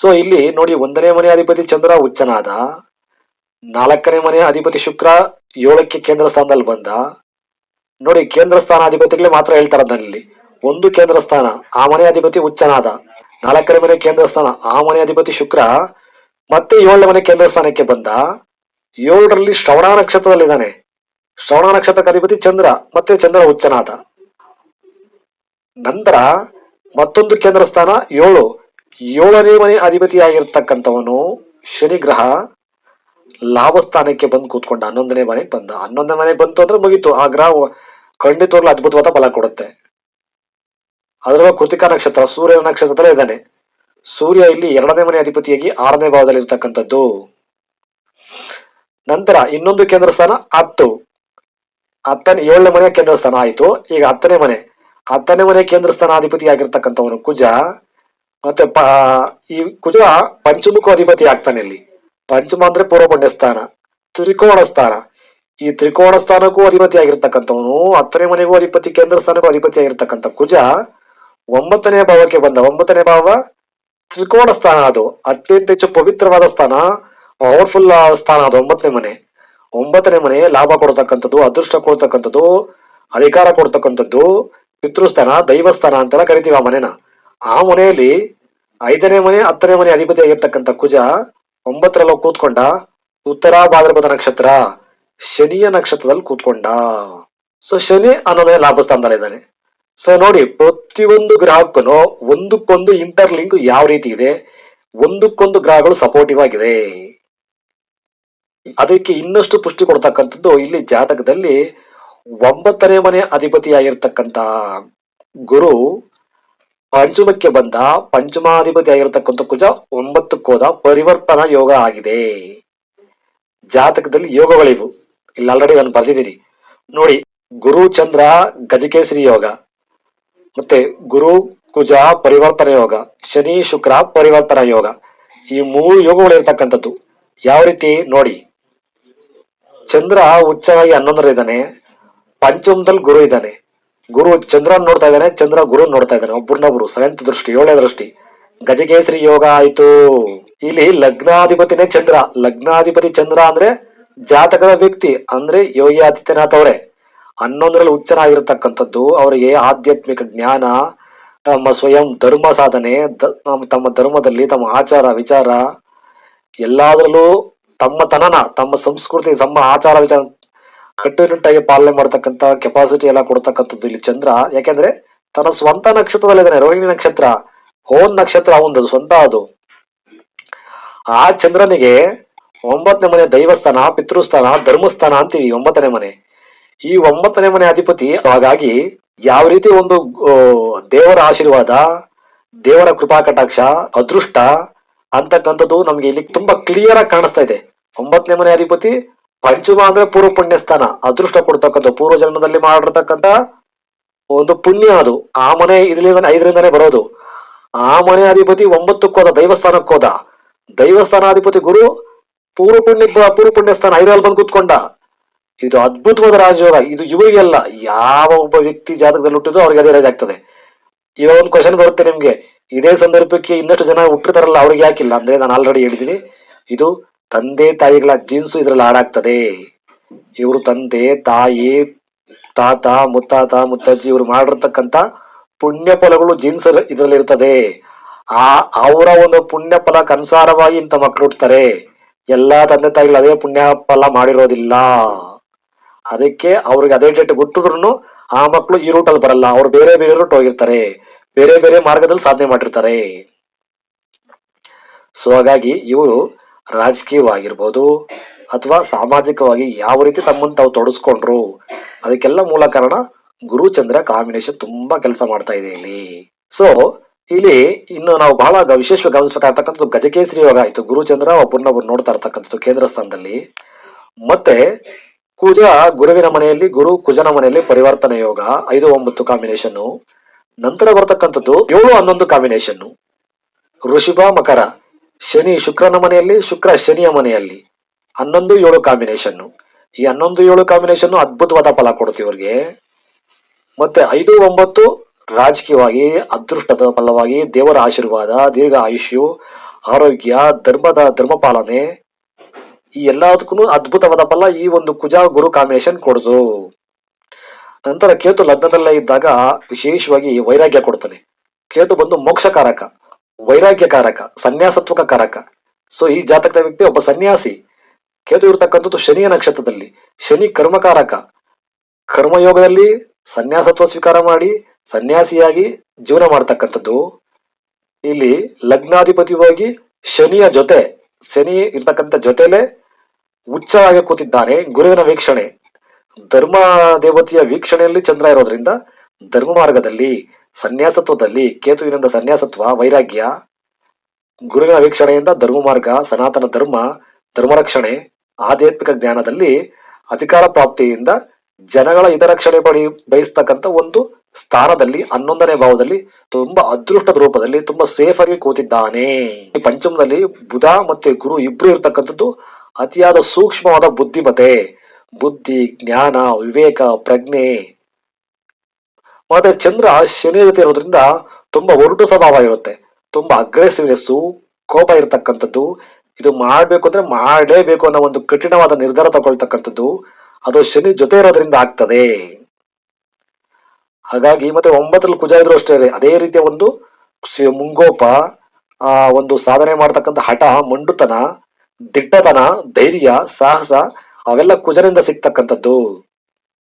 So ಇಲ್ಲಿ ನೋಡಿ ಒಂದನೇ ಮನೆ ಅಧಿಪತಿ ಚಂದ್ರ ಉಚ್ಚನಾದ ನಾಲ್ಕನೇ ಮನೆ ಅಧಿಪತಿ ಶುಕ್ರ, ಏಳಕ್ಕೆ ಕೇಂದ್ರ ಸ್ಥಾನದಲ್ಲಿ ಬಂದ. ನೋಡಿ, ಕೇಂದ್ರ ಸ್ಥಾನ ಅಧಿಪತಿಗಳೇ ಮಾತ್ರ ಹೇಳ್ತಾರೆ ಅದರಲ್ಲಿ. ಒಂದು ಕೇಂದ್ರ ಸ್ಥಾನ, ಆ ಮನೆ ಅಧಿಪತಿ ಉಚ್ಚನಾದ ನಾಲ್ಕನೇ ಮನೆ ಕೇಂದ್ರ ಸ್ಥಾನ, ಆ ಮನೆ ಅಧಿಪತಿ ಶುಕ್ರ, ಮತ್ತೆ ಏಳನೇ ಮನೆ ಕೇಂದ್ರ ಸ್ಥಾನಕ್ಕೆ ಬಂದ. ಏಳರಲ್ಲಿ ಶ್ರವಣ ನಕ್ಷತ್ರದಲ್ಲಿದ್ದಾನೆ. ಶ್ರವಣ ನಕ್ಷತ್ರಕ್ಕೆ ಅಧಿಪತಿ ಚಂದ್ರ, ಮತ್ತೆ ಚಂದ್ರ ಉಚ್ಚನಾದ ನಂತರ ಮತ್ತೊಂದು ಕೇಂದ್ರ ಸ್ಥಾನ, ಏಳು. ಏಳನೇ ಮನೆ ಅಧಿಪತಿಯಾಗಿರ್ತಕ್ಕಂಥವನು ಶನಿ ಗ್ರಹ ಲಾಭ ಸ್ಥಾನಕ್ಕೆ ಬಂದು ಕೂತ್ಕೊಂಡ. ಹನ್ನೊಂದನೇ ಮನೆಗೆ ಬಂದ. ಹನ್ನೊಂದನೇ ಮನೆಗೆ ಬಂತು ಅಂದ್ರೆ ಮುಗೀತು. ಆ ಗ್ರಹ ಖಂಡಿತವಾಗ್ಲೂ ಅದ್ಭುತವಾದ ಫಲ ಕೊಡುತ್ತೆ. ಅದರಲ್ಲೂ ಕೃತಿಕ ನಕ್ಷತ್ರ ಸೂರ್ಯ ನಕ್ಷತ್ರ ಇದ್ದಾನೆ. ಸೂರ್ಯ ಇಲ್ಲಿ ಎರಡನೇ ಮನೆ ಅಧಿಪತಿಯಾಗಿ ಆರನೇ ಭಾವದಲ್ಲಿ ಇರ್ತಕ್ಕಂಥದ್ದು ನಂತರ ಇನ್ನೊಂದು ಕೇಂದ್ರ ಸ್ಥಾನ ಹತ್ತು. ಹತ್ತನೇ, ಏಳನೇ ಮನೆ ಕೇಂದ್ರ ಸ್ಥಾನ ಆಯಿತು. ಈಗ ಹತ್ತನೇ ಮನೆ. ಹತ್ತನೇ ಮನೆ ಕೇಂದ್ರ ಸ್ಥಾನ ಅಧಿಪತಿ ಆಗಿರ್ತಕ್ಕಂಥವನು ಕುಜ. ಮತ್ತೆ ಈ ಕುಜ ಪಂಚಮುಖ ಅಧಿಪತಿ ಆಗ್ತಾನೆ ಇಲ್ಲಿ. ಪಂಚಮ ಅಂದ್ರೆ ಪೂರ್ವ ಪುಣ್ಯ ಸ್ಥಾನ, ತ್ರಿಕೋಣ ಸ್ಥಾನ. ಈ ತ್ರಿಕೋಣ ಸ್ಥಾನಕ್ಕೂ ಅಧಿಪತಿ ಆಗಿರ್ತಕ್ಕಂಥವನು, ಹತ್ತನೇ ಮನೆಗೂ ಅಧಿಪತಿ, ಕೇಂದ್ರ ಸ್ಥಾನಕ್ಕೂ ಅಧಿಪತಿ ಆಗಿರ್ತಕ್ಕಂಥ ಕುಜ ಒಂಬತ್ತನೇ ಭಾವಕ್ಕೆ ಬಂದ. ಒಂಬತ್ತನೇ ಭಾವ ತ್ರಿಕೋಣ ಸ್ಥಾನ ಅದು. ಅತ್ಯಂತ ಹೆಚ್ಚು ಪವಿತ್ರವಾದ ಸ್ಥಾನ ಪವರ್ಫುಲ್ ಸ್ಥಾನ ಅದು ಒಂಬತ್ತನೇ ಮನೆ. ಒಂಬತ್ತನೇ ಮನೆ ಲಾಭ ಕೊಡ್ತಕ್ಕಂಥದ್ದು, ಅದೃಷ್ಟ ಕೊಡ್ತಕ್ಕಂಥದ್ದು, ಅಧಿಕಾರ ಕೊಡ್ತಕ್ಕಂಥದ್ದು, ಪಿತೃಸ್ಥಾನ, ದೈವಸ್ಥಾನ ಅಂತೆಲ್ಲ ಕರಿತೀವಿ ಆ ಮನೆನ. ಆ ಮನೆಯಲ್ಲಿ ಐದನೇ ಮನೆ, ಹತ್ತನೇ ಮನೆ ಅಧಿಪತಿ ಆಗಿರ್ತಕ್ಕಂಥ ಕುಜ ಒಂಬತ್ತರಲ್ಲ ಕೂತ್ಕೊಂಡ ಉತ್ತರ ಭಾದ್ರಪದ ನಕ್ಷತ್ರ, ಶನಿಯ ನಕ್ಷತ್ರದಲ್ಲಿ ಕೂತ್ಕೊಂಡ. ಸೊ ಶನಿ ಅನ್ನೋದೇ ಲಾಭ ಸ್ಥಾನದಲ್ಲಿ ಇದ್ದಾನೆ. ಸೊ ನೋಡಿ, ಪ್ರತಿಯೊಂದು ಗ್ರಾಹಕನು ಒಂದಕ್ಕೊಂದು ಇಂಟರ್ಲಿಂಕ್ ಯಾವ ರೀತಿ ಇದೆ? ಒಂದಕ್ಕೊಂದು ಗ್ರಹಗಳು ಸಪೋರ್ಟಿವ್ ಆಗಿದೆ. ಅದಕ್ಕೆ ಇನ್ನಷ್ಟು ಪುಷ್ಟಿ ಕೊಡ್ತಕ್ಕಂಥದ್ದು ಇಲ್ಲಿ ಜಾತಕದಲ್ಲಿ ಒಂಬತ್ತನೇ ಮನೆ ಅಧಿಪತಿಯಾಗಿರ್ತಕ್ಕಂಥ ಗುರು ಪಂಚಮಕ್ಕೆ ಬಂದ ಪಂಚಮಾಧಿಪತಿ ಆಗಿರತಕ್ಕಂಥ ಕುಜ ಒಂಬತ್ತಕ್ಕೋದ ಪರಿವರ್ತನಾ ಯೋಗ ಆಗಿದೆ. ಜಾತಕದಲ್ಲಿ ಯೋಗಗಳಿವು. ಇಲ್ಲಿ ಆಲ್ರೆಡಿ ನಾನು ಬರ್ದಿದ್ದೀನಿ ನೋಡಿ, ಗುರು, ಚಂದ್ರ, ಗಜಕೇಸರಿ ಯೋಗ, ಮತ್ತೆ ಗುರು, ಕುಜ, ಪರಿವರ್ತನ ಯೋಗ, ಶನಿ, ಶುಕ್ರ, ಪರಿವರ್ತನಾ ಯೋಗ, ಈ ಮೂರು ಯೋಗಗಳು ಇರ್ತಕ್ಕಂಥದ್ದು. ಯಾವ ರೀತಿ? ನೋಡಿ, ಚಂದ್ರ ಉಚ್ಚವಾಗಿ ಹನ್ನೊಂದರ ಪಂಚಮದಲ್ಲಿ ಗುರು ಇದ್ದಾನೆ ಗುರು ಚಂದ್ರನ್ ನೋಡ್ತಾ ಇದ್ದಾನೆ, ಚಂದ್ರ ಗುರು ನೋಡ್ತಾ ಇದ್ದಾನೆ ಒಬ್ಬರನ್ನೊಬ್ರು ಸೆವೆಂತ್ ದೃಷ್ಟಿ, ಏಳನೇ ದೃಷ್ಟಿ. ಗಜಕೇಸರಿ ಯೋಗ ಆಯ್ತು. ಇಲ್ಲಿ ಲಗ್ನಾಧಿಪತಿನೇ ಚಂದ್ರ. ಲಗ್ನಾಧಿಪತಿ ಚಂದ್ರ ಅಂದ್ರೆ ಜಾತಕದ ವ್ಯಕ್ತಿ, ಅಂದ್ರೆ ಯೋಗಿ ಆದಿತ್ಯನಾಥ್ ಅವರೇ. ಹನ್ನೊಂದರಲ್ಲಿ ಉಚ್ಚನಾಗಿರ್ತಕ್ಕಂಥದ್ದು ಅವರಿಗೆ ಆಧ್ಯಾತ್ಮಿಕ ಜ್ಞಾನ, ತಮ್ಮ ಸ್ವಯಂ ಧರ್ಮ ಸಾಧನೆ ತಮ್ಮ ಧರ್ಮದಲ್ಲಿ ತಮ್ಮ ಆಚಾರ ವಿಚಾರ, ಎಲ್ಲಾದ್ರಲ್ಲೂ ತಮ್ಮ ತನನ, ತಮ್ಮ ಸಂಸ್ಕೃತಿ, ತಮ್ಮ ಆಚಾರ ವಿಚಾರ ಕಟ್ಟುನಿಟ್ಟಾಗಿ ಪಾಲನೆ ಮಾಡ್ತಕ್ಕಂಥ ಕೆಪಾಸಿಟಿ ಎಲ್ಲ ಕೊಡ್ತಕ್ಕಂಥದ್ದು ಇಲ್ಲಿ ಚಂದ್ರ. ಯಾಕೆಂದ್ರೆ ತನ್ನ ಸ್ವಂತ ನಕ್ಷತ್ರದಲ್ಲಿದ್ದಾನೆ ರೋಹಿಣಿ ನಕ್ಷತ್ರ, ಹೋನ್ ನಕ್ಷತ್ರ ಒಂದು ಸ್ವಂತ ಅದು. ಆ ಚಂದ್ರನಿಗೆ ಒಂಬತ್ತನೇ ಮನೆ ದೈವಸ್ಥಾನ, ಪಿತೃಸ್ಥಾನ, ಧರ್ಮಸ್ಥಾನ ಅಂತೀವಿ, ಒಂಬತ್ತನೇ ಮನೆ. ಈ ಒಂಬತ್ತನೇ ಮನೆ ಅಧಿಪತಿ, ಹಾಗಾಗಿ ಯಾವ ರೀತಿ ಒಂದು ದೇವರ ಆಶೀರ್ವಾದ, ದೇವರ ಕೃಪಾ ಕಟಾಕ್ಷ, ಅದೃಷ್ಟ ಅಂತಕ್ಕಂಥದ್ದು ನಮ್ಗೆ ಇಲ್ಲಿ ತುಂಬಾ ಕ್ಲಿಯರ್ ಆಗಿ ಕಾಣಿಸ್ತಾ ಇದೆ. ಒಂಬತ್ತನೇ ಮನೆ ಅಧಿಪತಿ ಪಂಚಮ ಅಂದ್ರೆ ಪೂರ್ವ ಪುಣ್ಯ ಸ್ಥಾನ ಅದೃಷ್ಟ ಕೊಡ್ತಕ್ಕಂಥ ಪೂರ್ವ ಜನ್ಮದಲ್ಲಿ ಮಾಡಿರ್ತಕ್ಕಂಥ ಒಂದು ಪುಣ್ಯ ಅದು. ಆ ಮನೆ ಇದರಿಂದ ಐದರಿಂದನೇ ಬರೋದು. ಆ ಮನೆ ಅಧಿಪತಿ ಒಂಬತ್ತಕ್ಕೋದ ದೈವಸ್ಥಾನಕ್ಕೋದ ದೈವಸ್ಥಾನಾಧಿಪತಿ ಗುರು ಪೂರ್ವ ಪುಣ್ಯ ಪೂರ್ವ ಪುಣ್ಯ ಸ್ಥಾನ ಐದರಲ್ಲಿ ಬಂದು ಕೂತ್ಕೊಂಡ. ಇದು ಅದ್ಭುತವಾದ ರಾಜಯೋಗ. ಇದು ಇವರಿಗೆಲ್ಲ ಯಾವ ಒಬ್ಬ ವ್ಯಕ್ತಿ ಜಾತಕದಲ್ಲಿ ಹುಟ್ಟಿದ್ರು ಅವ್ರಿಗೆ ಅದೇ ಆಗ್ತದೆ ಇವಾಗ ಒಂದು ಕ್ವಶನ್ ಬರುತ್ತೆ ನಿಮ್ಗೆ. ಇದೇ ಸಂದರ್ಭಕ್ಕೆ ಇನ್ನಷ್ಟು ಜನ ಹುಟ್ಟಿರ್ತಾರಲ್ಲ, ಅವ್ರಿಗೆ ಯಾಕಿಲ್ಲ? ಅಂದ್ರೆ ನಾನು ಆಲ್ರೆಡಿ ಹೇಳಿದೀನಿ ಇದು ತಂದೆ ತಾಯಿಗಳ ಜೀನ್ಸು ಇದ್ರಲ್ಲಿ ಹಾಡಾಗ್ತದೆ ಇವರು ತಂದೆ, ತಾಯಿ, ತಾತ, ಮುತ್ತಾತ, ಮುತ್ತಜ್ಜಿ ಇವರು ಮಾಡಿರ್ತಕ್ಕಂಥ ಪುಣ್ಯ ಫಲಗಳು ಜೀನ್ಸ್ ಇದರಲ್ಲಿ ಇರ್ತದೆ. ಆ, ಅವರ ಒಂದು ಪುಣ್ಯ ಫಲಕ್ಕೆ ಅನುಸಾರವಾಗಿ ಇಂಥ ಮಕ್ಳು ಹುಟ್ಟುತ್ತಾರೆ ಎಲ್ಲಾ ತಂದೆ ತಾಯಿಗಳು ಅದೇ ಪುಣ್ಯ ಫಲ ಮಾಡಿರೋದಿಲ್ಲ. ಅದಕ್ಕೆ ಅವ್ರಿಗೆ ಅದೇ ಡೇಟ್ ಹುಟ್ಟಿದ್ರು ಆ ಮಕ್ಕಳು ಈ ರೂಟಲ್ಲಿ ಬರಲ್ಲ. ಅವ್ರು ಬೇರೆ ಬೇರೆ ರೂಟ್ ಹೋಗಿರ್ತಾರೆ. ಬೇರೆ ಬೇರೆ ಮಾರ್ಗದಲ್ಲಿ ಸಾಧನೆ ಮಾಡಿರ್ತಾರೆ. ಸೊ ಹಾಗಾಗಿ ಇವರು ರಾಜಕೀಯವಾಗಿರ್ಬೋದು ಅಥವಾ ಸಾಮಾಜಿಕವಾಗಿ ಯಾವ ರೀತಿ ತಮ್ಮನ್ನು ತಾವು ತೊಡಸ್ಕೊಂಡ್ರು, ಅದಕ್ಕೆಲ್ಲ ಮೂಲ ಕಾರಣ ಗುರು ಚಂದ್ರ ಕಾಂಬಿನೇಷನ್ ತುಂಬಾ ಕೆಲಸ ಮಾಡ್ತಾ ಇದೆ ಇಲ್ಲಿ. ಸೊ ಇಲ್ಲಿ ಇನ್ನು ನಾವು ಬಹಳ ವಿಶೇಷವಾಗಿ ಗಮನಿಸಬೇಕಾಗ್ತಕ್ಕಂಥದ್ದು ಗಜಕೇಸರಿ ಯೋಗ ಆಯ್ತು. ಗುರುಚಂದ್ರ ಒಬ್ಬರನ್ನೊಬ್ರು ನೋಡ್ತಾ ಇರ್ತಕ್ಕಂಥದ್ದು ಕೇಂದ್ರ ಸ್ಥಾನದಲ್ಲಿ. ಮತ್ತೆ ಕುಜ ಗುರುವಿನ ಮನೆಯಲ್ಲಿ, ಗುರು ಕುಜನ ಮನೆಯಲ್ಲಿ ಪರಿವರ್ತನೆ ಯೋಗ, ಐದು ಒಂಬತ್ತು ಕಾಂಬಿನೇಷನ್ ನಂತರ ಬರ್ತಕ್ಕಂಥದ್ದು ಏಳು ಹನ್ನೊಂದು ಕಾಂಬಿನೇಷನ್ ಋಷಿಭ ಮಕರ. ಶನಿ ಶುಕ್ರನ ಮನೆಯಲ್ಲಿ, ಶುಕ್ರ ಶನಿಯ ಮನೆಯಲ್ಲಿ. ಹನ್ನೊಂದು, ಏಳು ಕಾಂಬಿನೇಷನ್ ಈ ಹನ್ನೊಂದು, ಏಳು ಕಾಂಬಿನೇಷನ್ ಅದ್ಭುತವಾದ ಫಲ ಕೊಡುತ್ತೆ ಇವರಿಗೆ. ಮತ್ತೆ ಐದು, ಒಂಬತ್ತು ರಾಜಕೀಯವಾಗಿ, ಅದೃಷ್ಟದ ಫಲವಾಗಿ, ದೇವರ ಆಶೀರ್ವಾದ, ದೀರ್ಘ ಆಯುಷ್ಯು, ಆರೋಗ್ಯ, ಧರ್ಮದ ಧರ್ಮಪಾಲನೆ, ಈ ಎಲ್ಲದಕ್ಕೂ ಅದ್ಭುತವಾದ ಫಲ ಈ ಒಂದು ಕುಜ ಗುರು ಕಾಂಬಿನೇಷನ್ ಕೊಡೋದು. ನಂತರ ಕೇತು ಲಗ್ನದಲ್ಲೇ ಇದ್ದಾಗ ವಿಶೇಷವಾಗಿ ವೈರಾಗ್ಯ ಕೊಡ್ತಾನೆ. ಕೇತು ಬಂದು ಮೋಕ್ಷಕಾರಕ. ವೈರಾಗ್ಯಕಾರಕ ಸನ್ಯಾಸತ್ವಕ ಕಾರಕ ಸೊ ಈ ಜಾತಕದ ವ್ಯಕ್ತಿ ಒಬ್ಬ ಸನ್ಯಾಸಿ. ಕೇತು ಇರತಕ್ಕಂಥದ್ದು ಶನಿಯ ನಕ್ಷತ್ರದಲ್ಲಿ. ಶನಿ ಕರ್ಮಕಾರಕ. ಕರ್ಮಯೋಗದಲ್ಲಿ ಸನ್ಯಾಸತ್ವ ಸ್ವೀಕಾರ ಮಾಡಿ, ಸನ್ಯಾಸಿಯಾಗಿ ಜೀವನ ಮಾಡ್ತಕ್ಕಂಥದ್ದು. ಇಲ್ಲಿ ಲಗ್ನಾಧಿಪತಿಯಾಗಿ ಶನಿಯ ಜೊತೆ, ಶನಿ ಇರ್ತಕ್ಕಂಥ ಜೊತೆಲೆ ಉಚ್ಚವಾಗಿ ಕೂತಿದ್ದಾನೆ ಗುರುವಿನ ವೀಕ್ಷಣೆ. ಧರ್ಮ ದೇವತೆಯ ವೀಕ್ಷಣೆಯಲ್ಲಿ ಚಂದ್ರ ಇರೋದ್ರಿಂದ ಧರ್ಮ ಮಾರ್ಗದಲ್ಲಿ. ಸನ್ಯಾಸತ್ವದಲ್ಲಿ ಕೇತುವಿನಿಂದ ಸನ್ಯಾಸತ್ವ, ವೈರಾಗ್ಯ, ಗುರುಗಳ ವೀಕ್ಷಣೆಯಿಂದ ಧರ್ಮ ಮಾರ್ಗ ಸನಾತನ ಧರ್ಮ, ಧರ್ಮರಕ್ಷಣೆ, ಆಧ್ಯಾತ್ಮಿಕ ಜ್ಞಾನದಲ್ಲಿ ಅಧಿಕಾರ ಪ್ರಾಪ್ತಿಯಿಂದ ಜನಗಳ ಹಿತರಕ್ಷಣೆ ಪಡಿ ಬಯಸ್ತಕ್ಕಂಥ ಒಂದು ಸ್ಥಾನದಲ್ಲಿ, ಹನ್ನೊಂದನೇ ಭಾವದಲ್ಲಿ ತುಂಬಾ ಅದೃಷ್ಟದ ರೂಪದಲ್ಲಿ ತುಂಬಾ ಸೇಫ್ ಆಗಿ ಕೂತಿದ್ದಾನೆ. ಈ ಪಂಚಮದಲ್ಲಿ ಬುಧ ಮತ್ತೆ ಗುರು ಇಬ್ರು ಇರ್ತಕ್ಕಂಥದ್ದು ಅತಿಯಾದ ಸೂಕ್ಷ್ಮವಾದ ಬುದ್ಧಿಮತೆ ಬುದ್ಧಿ, ಜ್ಞಾನ, ವಿವೇಕ, ಪ್ರಜ್ಞೆ. ಮತ್ತೆ ಚಂದ್ರ ಶನಿ ಜೊತೆ ಇರೋದ್ರಿಂದ ತುಂಬಾ ಒರಟು ಸ್ವಭಾವ ಇರುತ್ತೆ. ತುಂಬಾ ಅಗ್ರೆಸಿವ್ನೆಸ್ ಕೋಪ ಇರತಕ್ಕಂಥದ್ದು. ಇದು ಮಾಡ್ಬೇಕು ಅಂದ್ರೆ ಮಾಡಲೇಬೇಕು ಅನ್ನೋ ಒಂದು ಕಠಿಣವಾದ ನಿರ್ಧಾರ ತಗೊಳ್ತಕ್ಕಂಥದ್ದು. ಅದು ಶನಿ ಜೊತೆ ಇರೋದ್ರಿಂದ ಆಗ್ತದೆ. ಹಾಗಾಗಿ ಮತ್ತೆ ಒಂಬತ್ತರಲ್ಲಿ ಕುಜ ಇದ್ರು ಅಷ್ಟೇ ಅದೇ ರೀತಿಯ ಒಂದು ಮುಂಗೋಪ, ಆ, ಒಂದು ಸಾಧನೆ ಮಾಡ್ತಕ್ಕಂಥ ಹಠ, ಮಂಡುತನ, ದಿಟ್ಟತನ, ಧೈರ್ಯ, ಸಾಹಸ, ಅವೆಲ್ಲ ಕುಜನಿಂದ ಸಿಗ್ತಕ್ಕಂಥದ್ದು.